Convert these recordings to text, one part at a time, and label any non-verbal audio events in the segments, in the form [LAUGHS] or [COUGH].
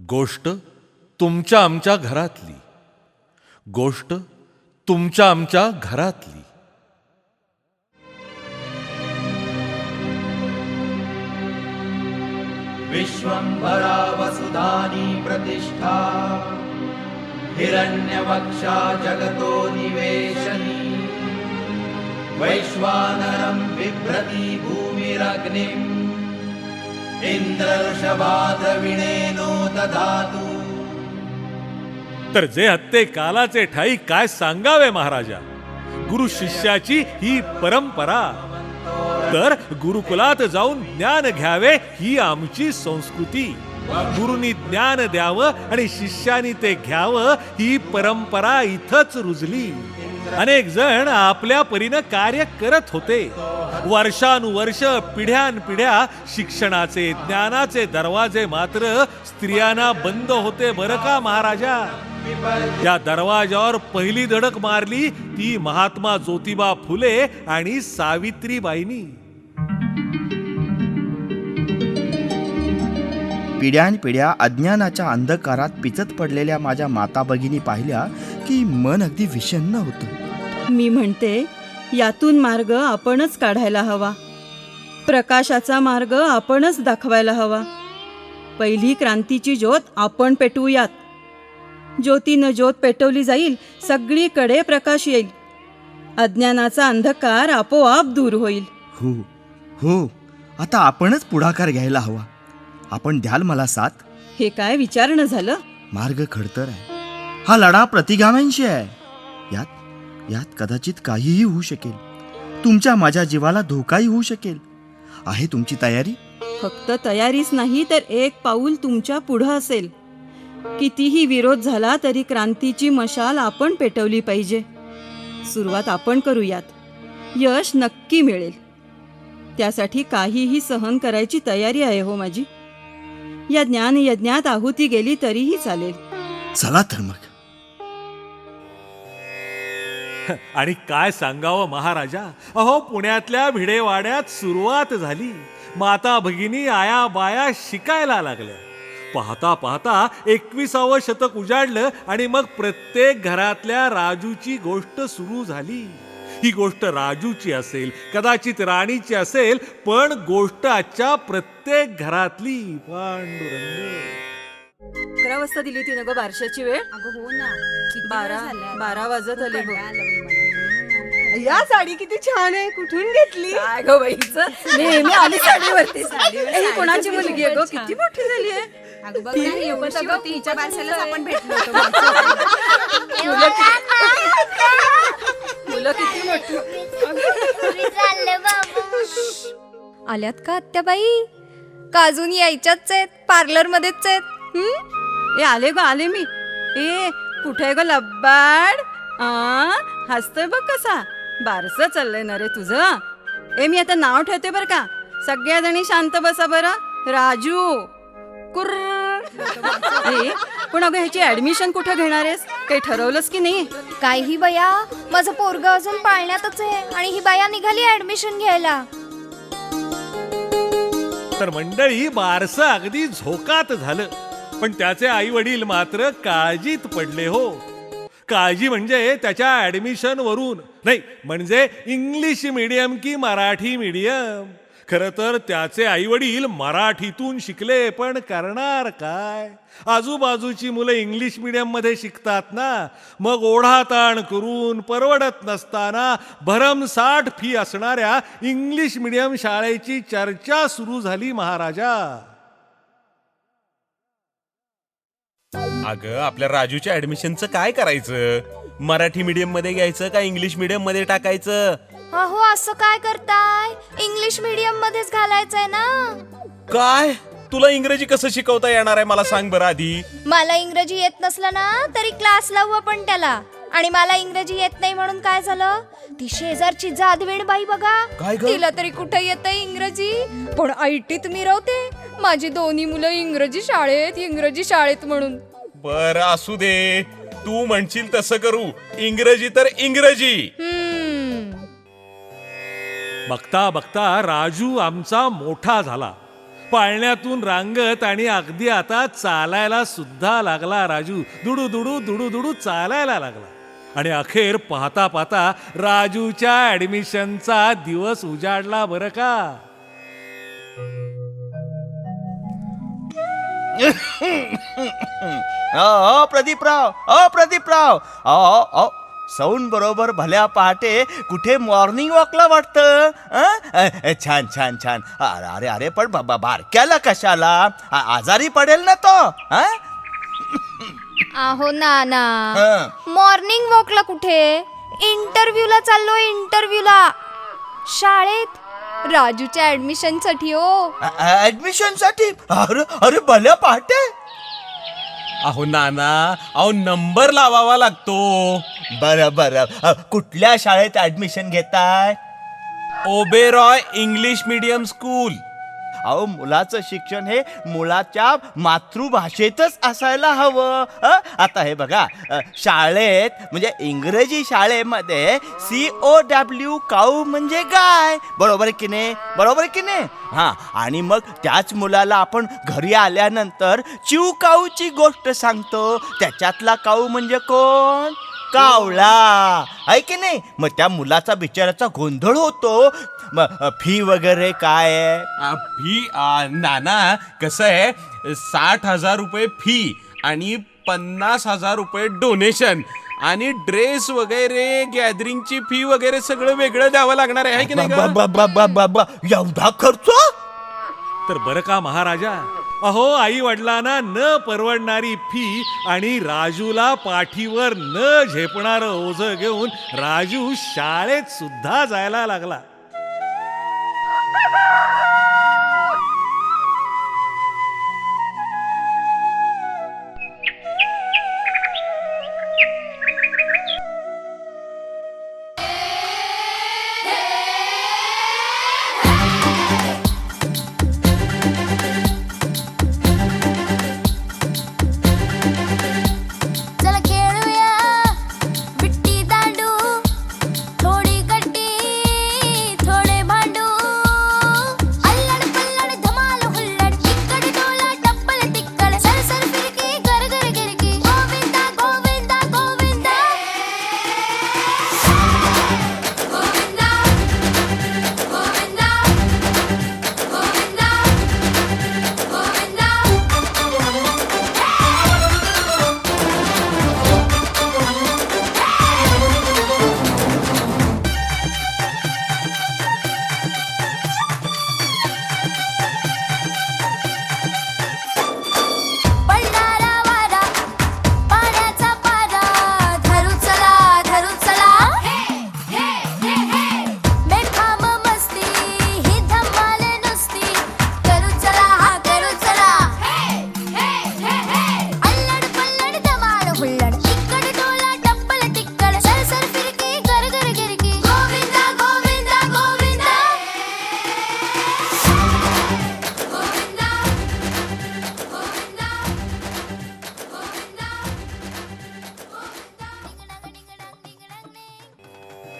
गोष्ट तुमच्या आमच्या घरातली. गोष्ट तुमच्या आमच्या घरातली. विश्वंभरा वसुधानी प्रतिष्ठा। हिरण्यवक्षा जगतो निवेशनी। वैश्वानरं बिभ्रती भूमिरग्निम्। दधातु तर जे हत्ते कालाचे ठाई काय सांगावे महाराजा? गुरु शिष्याची ही परंपरा. तर गुरुकुलात जाऊन ज्ञान घ्यावे ही आमची संस्कृती. गुरुनी ज्ञान द्यावं आणि शिष्यानी ते घ्यावं ही परंपरा इथंच रुजली. अनेक जण आपल्या परीनं कार्य करत होते. वर्षानुवर्ष पिढ्यानपिढ्या शिक्षणाचे ज्ञानाचे दरवाजे मात्र स्त्रियांना बंद होते बरं का महाराजा? त्या दरवाजावर पहिली धडक मारली ती महात्मा ज्योतिबा फुले आणि सावित्रीबाईंनी. पिढ्यानपिढ्या अज्ञानाच्या अंधकारात पिचत पडलेल्या माझ्या माता भगिनी पाहिल्या की मन अगदी विषण्ण होतं. मी म्हणते यातून मार्ग आपणच काढायला हवा. प्रकाशाचा मार्ग आपणच दाखवायला हवा. पहिली क्रांतीची ज्योत आपण पेटवूयात. ज्योतीनं ज्योत पेटवली जाईल सगळीकडे प्रकाश येईल. अज्ञानाचा अंधकार आपोआप दूर होईल. हो हो. आता आपणच पुढाकार घ्यायला हवा. आपण द्याल मला साथ? हे काय विचारणं झालं? मार्ग खडतर आहे. हा लढा प्रतिगाम्यांशी आहे. यात यात कदाचित काहीही होऊ शकेल. तुमच्या माझ्या जीवाला धोकाही होऊ शकेल. आहे तुमची तयारी? फक्त तयारीच नाही तर एक पाऊल तुमच्या पुढं असेल. कितीही विरोध झाला तरी क्रांतीची मशाल आपण पेटवली पाहिजे. सुरुवात आपण करूयात. यश नक्की मिळेल. त्यासाठी काहीही सहन करायची तयारी आहे हो माझी. या ज्ञान यज्ञात आहुती गेली तरीही चालेल. चला तर मग. [LAUGHS] आणि काय सांगावं महाराजा? अहो पुण्यातल्या भिडेवाड्यात सुरुवात झाली. माता भगिनी आया बाया शिकायला लागल्या. पाहता पाहता एकविसावं शतक उजाडलं आणि मग प्रत्येक घरातल्या राजूची गोष्ट सुरू झाली. ही गोष्ट राजूची असेल कदाचित राणीची असेल पण गोष्ट आजच्या प्रत्येक घरातली पांडुरंग. अकरा वाजता दिली ती ग बारशाची वेळ? अगं हो ना. किती बारा वेळ? बारा वाजत आले खूप बघ. कंटाळा आला बाई मला. या साडी किती छान आहे. कुठून घेतली? काय ग बाईच नेहमी आली साडीवरती. [LAUGHS] साडीवर ही कोणाची साडी मुलगी आहे ग. किती मोठी झाली आहे. अगं बघ ना, ही एवढीशी होती, हिच्या बारशालाच आपण भेटलो होतो. [LAUGHS] मुलं किती मोठी आल्यात का आत्याबाई का अजून यायच्याच आहेत पार्लर मध्येच आहेत. हं? ए आले ग आले मी. ए कुठे आहे ग लब्बाड? आ हसतोय बघ कसा. बारस चाललंय ना रे तुझं. ए मी आता नाव ठेवते बरं का. सगळ्या जणी शांत बसा बरं. राजू. कुर्र. ए पण अगं ह्याची ऍडमिशन कुठे घेणार आहेस? काही ठरवलंस की नाही? काय ही बया माझं पोरग अजून पाळण्यातच आहे आणि ही बाया निघाली ऍडमिशन घ्यायला. तर मंडळी बारसं अगदी झोकात झालं. पण त्याचे आई वडील मात्र काळजीत पडले हो. काळजी म्हणजे त्याच्या ऍडमिशन वरून. नाही म्हणजे इंग्लिश मीडियम की मराठी मीडियम खरं तर त्याचे आई वडील मराठीतून शिकले पण करणार काय? आजूबाजूची मुलं इंग्लिश मीडियममध्ये शिकतात ना? मग ओढाताण करून परवडत नसताना भरमसाठ फी असणाऱ्या इंग्लिश मीडियम शाळेची चर्चा सुरू झाली महाराजा. अगं आपल्या राजूच्या ऍडमिशनचं काय करायचं? मराठी मीडियममध्ये घ्यायचं का इंग्लिश मीडियममध्ये टाकायचं? अहो असं काय करताय? इंग्लिश मीडियम मध्येच घालायचंय ना? काय? तुला इंग्रजी कसं शिकवता येणार आहे? मला सांग बरं आधी. मला इंग्रजी येत नसलं ना तरी क्लास लावू आपण त्याला. आणि मला इंग्रजी येत नाही म्हणून काय झालं? ती शेजारची जादवेण बाई बघा. काय ग? तिला तरी कुठे येत इंग्रजी? पण आयटीत मिरवते. माझी दोन्ही मुलं इंग्रजी शाळेत इंग्रजी शाळेत म्हणून. बर असू दे. तू म्हणशील तसं करू. इंग्रजी तर इंग्रजी. बघता बघता राजू आमचा मोठा झाला. पाळण्यातून रांगत आणि अगदी आता चालायला सुद्धा लागला राजू. दुडू दुडू दुडू दुडू चालायला लागला. आणि अखेर पाहता पाहता राजूच्या ऍडमिशनचा दिवस उजाडला बरं का? [LAUGHS] प्रदीपराव अ प्रदीपराव. अ सौन बरोबर भल्या पहाटे कुठे मॉर्निंग वॉकला वाटतं छान छान छान. अरे अरे अरे पण बा- बा- बारक्याला कशाला? आजारी पडेल ना तो हं? अहो नाना. हं. मॉर्निंग वॉकला कुठे? इंटरव्ह्यूला चाललो इंटरव्ह्यूला शाळेत? राजूच्या ऍडमिशनसाठी हो. ऍडमिशनसाठी? अरे अरे भल्या पहाटे. अहो नाना अहो नंबर लावावा लागतो. बरं बरं. कुठल्या शाळेत ऍडमिशन घेताय? Oberoi English medium school. अहो मुलाचं शिक्षण हे मुलाच्या मातृभाषेतच असायला हवं. आता हे बघा शाळेत म्हणजे इंग्रजी शाळेमध्ये सी ओ डब्ल्यू काऊ म्हणजे गाय. बरोबर की नाही? बरोबर की नाही? हा आणि मग त्याच मुलाला आपण घरी आल्यानंतर चिव काऊची गोष्ट सांगतो. त्याच्यातला काऊ म्हणजे कोण? कावळा. आहे की नाही? मग त्या मुलाचा बिचाराचा गोंधळ होतो. मग फी वगैरे काय आहे? आ, फी आ, नाना कसं आहे? साठ हजार रुपये फी आणि पन्नास हजार रुपये डोनेशन. आणि ड्रेस वगैरे गॅदरिंगची फी वगैरे सगळं वेगळं द्यावं लागणार आहे है की नाही? ब- ब- ब- ब- ब- एवढा खर्च? तर बरं का महाराजा? अहो आई वडिलांना न परवडणारी फी आणि राजूला पाठीवर न झेपणारं ओझं घेऊन राजू शाळेत सुद्धा जायला लागला.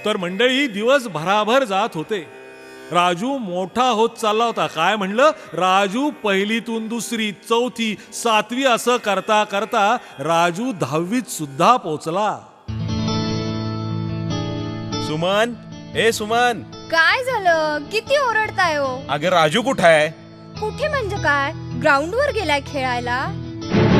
तर मंडळी दिवस भराभर जात होते. राजू मोठा होत चालला होता. काय म्हणलं? राजू पहिलीतून दुसरी चौथी सातवी असं करता करता राजू दहावीत सुद्धा पोचला. सुमन ए सुमन. काय झालं? किती ओरडताय हो? अगं राजू कुठं आहे? कुठे म्हणजे काय? ग्राउंडवर गेलाय खेळायला.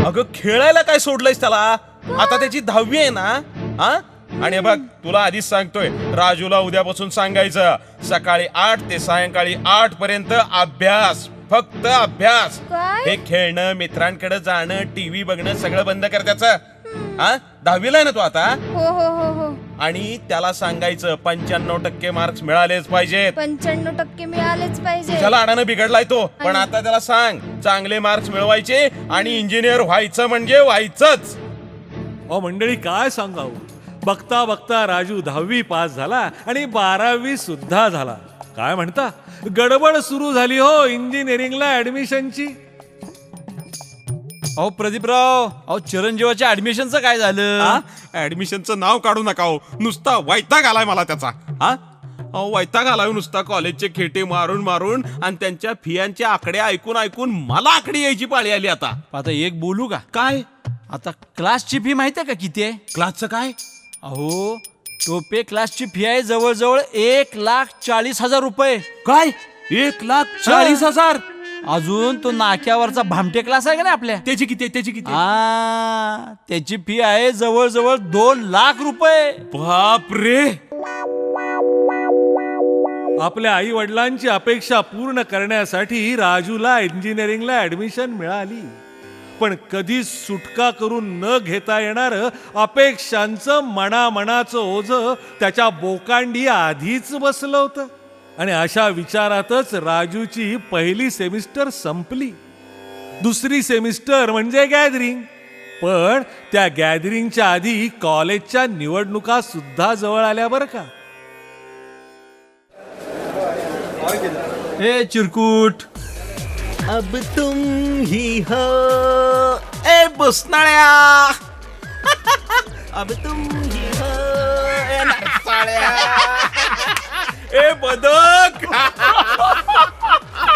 अगं खेळायला काय सोडलंयस त्याला? आता त्याची दहावी आहे ना? हा आणि बघ तुला आधीच सांगतोय राजूला उद्यापासून सांगायचं सकाळी आठ ते सायंकाळी आठ पर्यंत अभ्यास फक्त अभ्यास? हे खेळणं मित्रांकडे जाणं टीव्ही बघणं सगळं बंद कर त्याचं. हा? दहावीला आहे ना तू आता? हो हो हो हो. आणि त्याला सांगायचं पंच्याण्णव टक्के मार्क्स मिळालेच पाहिजेत. पंच्याण्णव टक्के मिळालेच पाहिजे त्याला अडानं बिघडलाय तो पण आता त्याला सांग चांगले मार्क्स मिळवायचे आणि इंजिनियर व्हायचं म्हणजे व्हायचंच. अहो मंडळी काय सांगावं? बघता बघता राजू दहावी पास झाला आणि बारावी सुद्धा झाला. काय म्हणता? गडबड सुरू झाली हो इंजिनिअरिंगला ऍडमिशनची अहो प्रदीपराव अहो चिरंजीवाच्या ऍडमिशनचं काय झालं? ऍडमिशनचं नाव काढू नका हो. नुसता वैताग आलाय मला त्याचा. हा अहो वैताग आलाय नुसता कॉलेजचे खेटे मारून मारून आणि त्यांच्या फियांचे आकडे ऐकून ऐकून मला आकडे यायची पाळी आली आता. आता एक बोलू का? काय? आता क्लासची फी माहिती आहे का किती आहे? क्लासचं काय? अहो टोपे क्लासची फी आहे जवळजवळ एक लाख चाळीस हजार रुपये. काय? एक लाख चाळीस हजार? अजून तो नाक्यावरचा भामटे क्लास आहे का ना आपल्या? त्याची किती आहे? त्याची किती? आहे? आ, त्याची फी आहे जवळजवळ दोन लाख रुपये. बाप रे आपल्या आई वडिलांची अपेक्षा पूर्ण करण्यासाठी राजूला इंजिनिअरिंगला ऍडमिशन मिळाली. पण कधी सुटका करून न घेता येणार अपेक्षांचं मनामनाचं ओझ त्याच्या बोकांडी आधीच बसलं होतं. आणि अशा विचारातच राजूची पहिली सेमिस्टर संपली. दुसरी सेमिस्टर म्हणजे गॅदरिंग. पण त्या गॅदरिंगच्या आधी कॉलेजच्या निवडणुका सुद्धा जवळ आल्या बरं का? ए चिरकुट! अब तुम ही हो। ए बसनाळ्या [LAUGHS] अब तुम ही हो। ए [LAUGHS] ए बदक! [LAUGHS]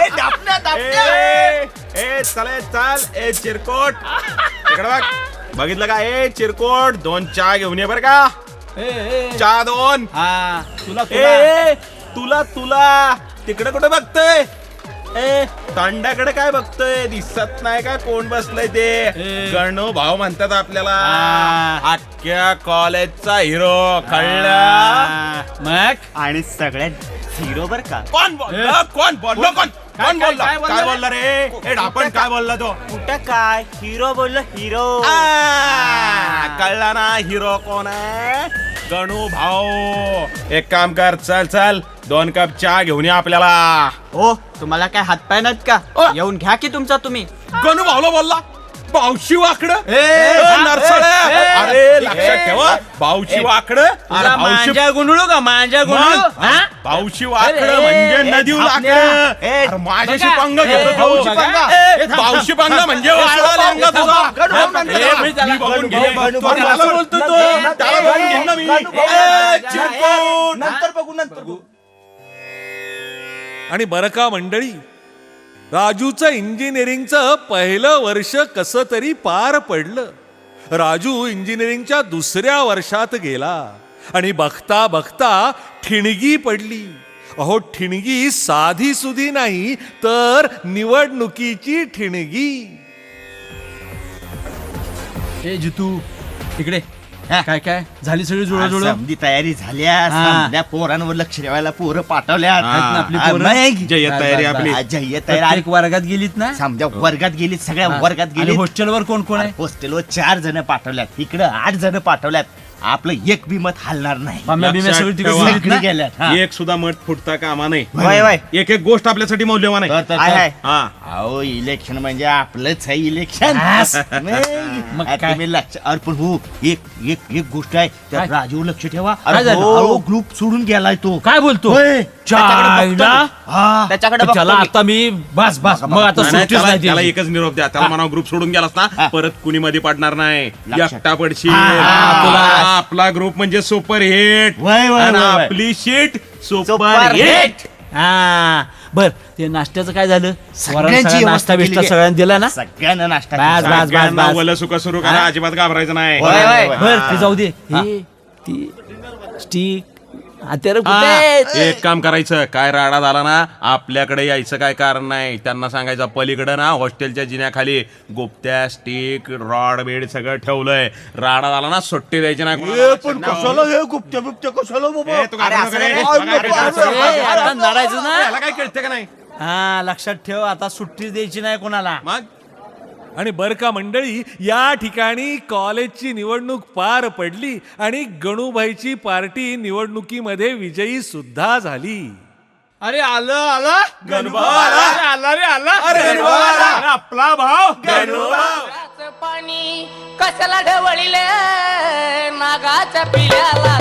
ए, दापण्या, दापण्या. ए ए, चले चल ए चिरकोट! इकडे बघ. बघितलं का? ए चिरकोट दोन चहा घेऊन ये बरं का. ए, ए, चहा दोन. हा तुला ए, तुला ए तुला तुला. तिकडे कुठे बघतोय? ए तांड्याकडे काय बघतोय? दिसत नाही का कोण बसलंय ते. गणू भाऊ म्हणतात आपल्याला. अख्ख्या कॉलेजचा हिरो कळला? मग? आणि सगळ्यात झिरो बर का? कोण बोललं? कोण बोललो? कोण? कोण? काय- बोलला? काय बोलला? काय रे? बोलला रे? ए आपण काय? बोलला तो? कुठं काय? हिरो बोललो हिरो. कळला ना हिरो कोण आहे? गणू भाऊ. एक काम कर चल चल. दोन कप चहा घेऊन ये आपल्याला ओ तुम्हाला काय हातपाय नाहीत का येऊन घ्या की तुमचा तुम्ही गणू भाऊला बोलला भाऊशी वाकड नरसळे अरे लक्षात ठेवा भाऊशी वाकड तुला मांजा गुंडळू का मांजा गुंडळू हा? भाऊशी वाकड म्हणजे नदी लाकड माझ्याशी. पंग घेतो तो. पंगा. म्हणजे थांब, लेंगा तुझा. मी बघून थांब, घेईन. थांब, तो थांब, त्याला थांब, बोलतो थांब, तो. थांब, त्याला बघून घेईन ना मी. ए, चिरकुट. नंतर बघू नंतर बघू आणि बरं का मंडळी राजूचं इंजिनिअरिंगचं पहिलं वर्ष कसं तरी पार पडलं. राजू इंजिनिअरिंगच्या दुसऱ्या वर्षात गेला आणि बघता बघता ठिणगी पडली. अहो ठिणगी साधी सुधी नाही तर निवडणुकीची ठिणगी. ए जितू इकडे. [LAUGHS] काय काय? झाली सगळी जुळजुळ? समधी तयारी झाल्या. समध्या पोरांवर लक्ष ठेवायला पोरं पाठवल्या आहेत. ना आपली पोरं? मग. जय्यत तयारी आपली. तयारी. एक वर्गात गेलीत ना? समजा वर्गात गेलीत सगळ्या वर्गात गेलीत. हॉस्टेलवर कोण कोण आहे? हॉस्टेलवर चार जण पाठवल्यात. इकडं आठ जण पाठवल्यात. आपलं एक बी मत हलणार नाही पाम्या बिम्या लक्षात सगळी तिकडे ठेवा. गेलीत सगळी ना? गेल्यात हा. एक सुद्धा मत फुटता कामा नाही वय. एक एक गोष्ट आपल्यासाठी मौल्यवान आहे तर- तर- आहे, आहे. हा अहो इलेक्शन म्हणजे आपलंच आहे इलेक्शन मग काय? तुम्ही लक्ष अरे पण हो एक एक एक गोष्ट आहे त्या? राजूवर लक्ष ठेवा काय अरे झालं? ग्रुप सोडून गेलाय तो काय बोलतो होय. त्याच्याकडे बघतो चायला? मी. हा. त्याच्याकडे त्याला बघतो मी. आता मी बस बस मग आता नाही, नाही, सुट्टीच त्याला नाही त्याला दिली. एकच निरोप द्या त्याला म्हणा ग्रुप सोडून गेलास ना हा. परत कुणी मध्ये पडणार नाही लक्षात. एकटा पडशील हा, तुला- आपला ग्रुप म्हणजे सुपर हिट वय, वय, आणि वय, वय. आपली शीट सुपर हिट. हा बर ते नाश्त्याचं काय झालं सगळं व्यवस्था नाश्ता केली आहे. सगळ्यांना दिला ना सगळ्यांना नाश्ता बस, केला. बस. सगळ्यांना वलं सुका सुरू करा हा? अजिबात घाबरायचं नाही. बर ते जाऊ दे हे ती स्टिक हत्यार कुठे हा, आहेत? एक काम करायचं काय राडा झाला ना आपल्याकडे यायचं काय कारण नाही त्यांना सांगायचं पलीकडे ना हॉस्टेलच्या जिन्याखाली गुप्त्या स्टिक रॉड बेड सगळं ठेवलंय राडा झाला ना सुट्टी द्यायची नाही ए, पण कशाला हे गुप्त्या बिप्त्या कशाला बाबा? ए, तू काय अरे, नको असं रे. नाही. बघा काय करतोय. ए, आता लढायचं ना याला काय कळतं का नाही हा लक्षात ठेव आता सुट्टी द्यायची नाही कोणाला मग आणि बर का मंडळी या ठिकाणी कॉलेजची निवडणूक पार पडली आणि गणूभाईची पार्टी निवडणुकीमध्ये विजयी सुद्धा झाली. अरे आलं आलं. गणभाऊ आला. अरे आला रे आला. अरे आपला भाव. पाणी कशाला ढवळीले? नागाच्या पिल्याला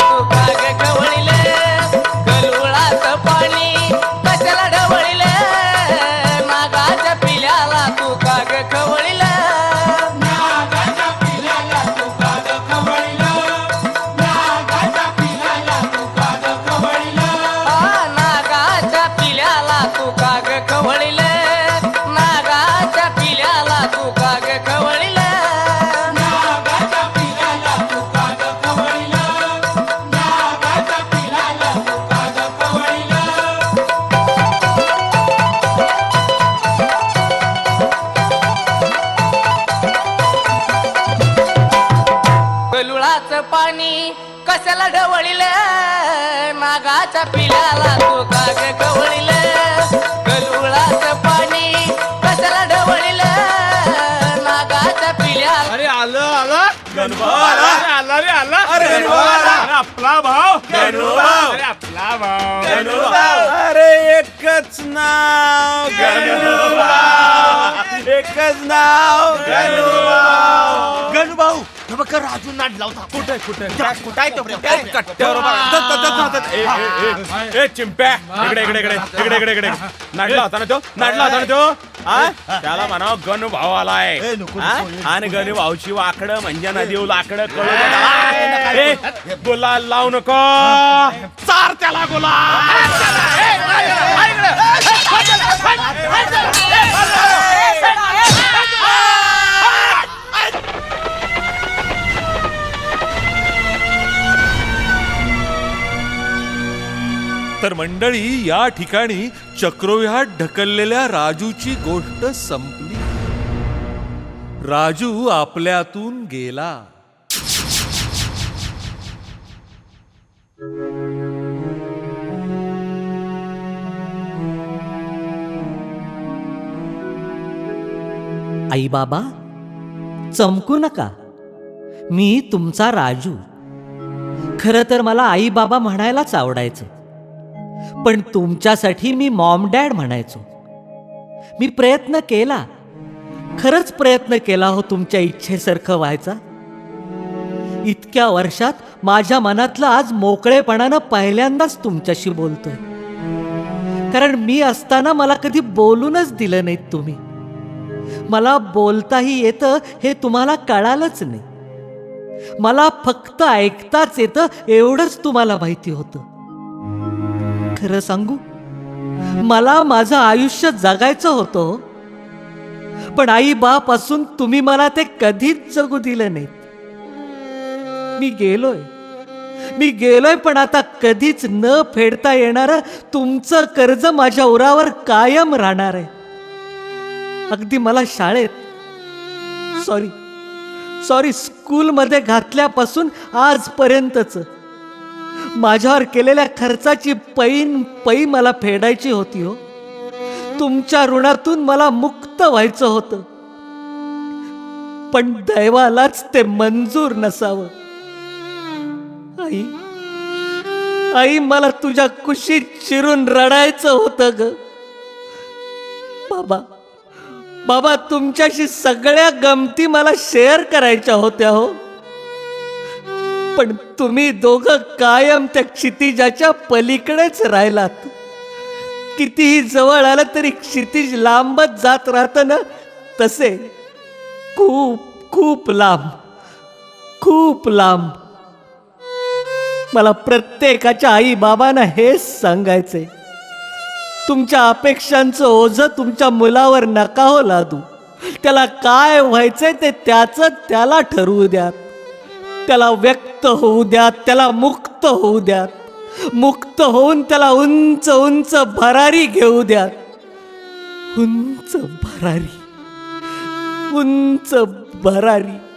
पाणी कशाला ढवळील? नागाच्या पिल्याला तू का ग गवळील. गलुळाचं पाणी कशाला ढवळील? नागाच्या पिल्याला अरे आलं आलं. अरे आला रे आला. अरे आपला भाव. अरे आपला भाव. अरे एकच नाव. एकच नाव. गणभाऊ हे बघ राजू नाट लावता कुठे कुठे कुठे आहे तो? कट्ट्यावर उभा राहा. ए, ए, ए, ए, चिंप्या इकडे इकडे इकडे इकडे इकडे इकडे होता ना तो नाटला होता ना तो हा? त्याला म्हणा गण भाव आलाय ए, नको, हा? नको, नको. आणि गण भाऊची वाकडं म्हणजे नदी लाकडं कळू दे त्याला. ए, गुलाल लावू नको चार त्याला गुलाल तर मंडळी या ठिकाणी चक्रव्यूहात ढकललेल्या राजूची गोष्ट संपली. राजू आपल्यातून गेला. आई बाबा चमकू नका. मी तुमचा राजू. खरं तर मला आई बाबा म्हणायलाच आवडायचं. पण तुमच्यासाठी मी मॉम डॅड म्हणायचो. मी प्रयत्न केला. खरंच प्रयत्न केला हो तुमच्या इच्छेसारखं व्हायचा. इतक्या वर्षात माझ्या मनातलं आज मोकळेपणानं पहिल्यांदाच तुमच्याशी बोलतोय. कारण मी असताना मला कधी बोलूनच दिलं नाहीत तुम्ही. मला बोलताही येतं हे तुम्हाला कळालंच नाही. मला फक्त ऐकताच येतं एवढंच तुम्हाला माहिती होतं. खरं सांगू? मला माझं आयुष्य जगायचं होतं पण आई बाप असून तुम्ही मला ते कधीच जगू दिलं नाहीत. मी गेलोय. मी गेलोय पण आता कधीच न फेडता येणार तुमचं कर्ज माझ्या उरावर कायम राहणार आहे. अगदी मला शाळेत सॉरी सॉरी स्कूलमध्ये घातल्यापासून आजपर्यंतच माझ्यावर केलेल्या खर्चाची पैन पै मला फेडायची होती हो. तुमच्या ऋणातून मला मुक्त व्हायचं होतं. पण दैवालाच ते मंजूर नसावं. आई आई मला तुझ्या कुशीत चिरून रडायचं होतं ग. बाबा बाबा तुमच्याशी सगळ्या गमती मला शेअर करायच्या होत्या हो. पण तुम्ही दोघं कायम त्या क्षितिजाच्या पलीकडेच राहिलात. कितीही जवळ आलं तरी क्षितिज लांबच जात राहतं ना? तसे खूप खूप लांब खूप लांब. मला प्रत्येकाच्या आई बाबांना हेच सांगायचंय. तुमच्या अपेक्षांचं ओझं तुमच्या मुलावर नका हो लादू. त्याला काय व्हायचंय ते त्याचं त्याला ठरवू द्या. त्याला व्यक्त होऊ द्यात त्याला मुक्त होऊ द्यात. मुक्त होऊन त्याला उंच उंच भरारी घेऊ द्यात. उंच भरारी. उंच भरारी.